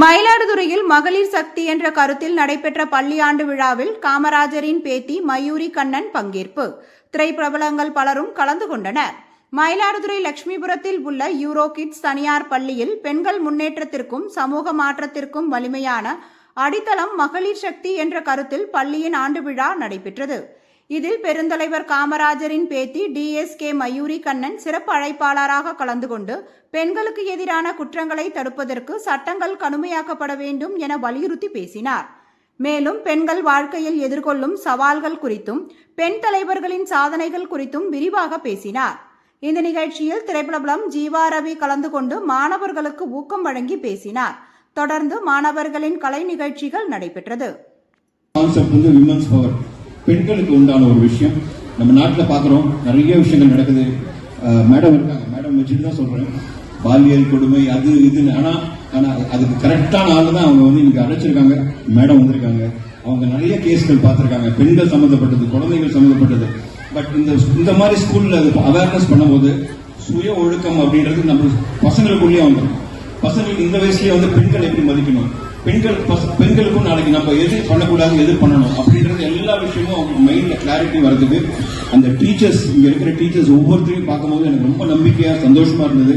மயிலாடுதுறையில் மகளிர் சக்தி என்ற கருத்தில் நடைபெற்ற பள்ளியாண்டு விழாவில் காமராஜரின் பேத்தி மயூரி கண்ணன் பங்கேற்பு. திரைப்பிரபலங்கள் பலரும் கலந்து கொண்டனர். மயிலாடுதுறை லட்சுமிபுரத்தில் உள்ள யூரோ கிட்ஸ் தனியார் பள்ளியில் பெண்கள் முன்னேற்றத்திற்கும் சமூக மாற்றத்திற்கும் வலிமையான அடித்தளம் மகளிர் சக்தி என்ற கருத்தில் பள்ளியின் ஆண்டு விழா நடைபெற்றது. இதில் பெருந்தலைவர் காமராஜரின் பேத்தி டிஎஸ்கே மயூரி கண்ணன் சிறப்பு அழைப்பாளராக கலந்து கொண்டு பெண்களுக்கு எதிரான குற்றங்களை தடுப்பதற்கு சட்டங்கள் கடுமையாக்கப்பட வேண்டும் என வலியுறுத்தி பேசினார். மேலும் பெண்கள் வாழ்க்கையில் எதிர்கொள்ளும் சவால்கள் குறித்தும் பெண் தலைவர்களின் சாதனைகள் குறித்தும் விரிவாக பேசினார். இந்த நிகழ்ச்சியில் திரைப்பிரபலம் ஜீவா ரவி கலந்து கொண்டு மாணவர்களுக்கு ஊக்கம் வழங்கி பேசினார். தொடர்ந்து மாணவர்களின் கலை நிகழ்ச்சிகள் நடைபெற்றது. பெண்களுக்கு உண்டான ஒரு விஷயம். நம்ம நாட்டில் பார்க்குறோம் நிறைய விஷயங்கள் நடக்குது. மேடம் இருக்காங்க. மேடம் வச்சுட்டு தான் சொல்கிறேன் பாலியல் கொடுமை அது இதுன்னு. ஆனால் ஆனால் அதுக்கு கரெக்டான ஆள் தான் அவங்க வந்து இன்னைக்கு அழைச்சிருக்காங்க. மேடம் வந்திருக்காங்க. அவங்க நிறைய கேஸ்கள் பார்த்துருக்காங்க. பெண்கள் சம்மந்தப்பட்டது குழந்தைகள் சம்மந்தப்பட்டது. பட் இந்த இந்த மாதிரி ஸ்கூலில் அது அவேர்னஸ் பண்ணும்போது சுய ஒழுக்கம் அப்படின்றது நம்ம பசங்களுக்குள்ளேயே வந்துடும் பசங்களுக்கு இந்த வயசுலயே வந்து பெண்கள் எப்படி மதிக்கணும்? பெண்கள் பெண்களுக்கும் நாளைக்கு நம்ம எது பண்ணக்கூடாது எது பண்ணணும் அப்படின்றது எல்லாம் எல்லா விஷயமும் அவங்க மைண்ட்ல கிளாரிட்டி வர்றதுக்கு அந்த டீச்சர்ஸ் இங்க இருக்கிற டீச்சர்ஸ் ஒவ்வொருத்தரையும் பார்க்கும்போது எனக்கு ரொம்ப நம்பிக்கையா சந்தோஷமா இருந்தது.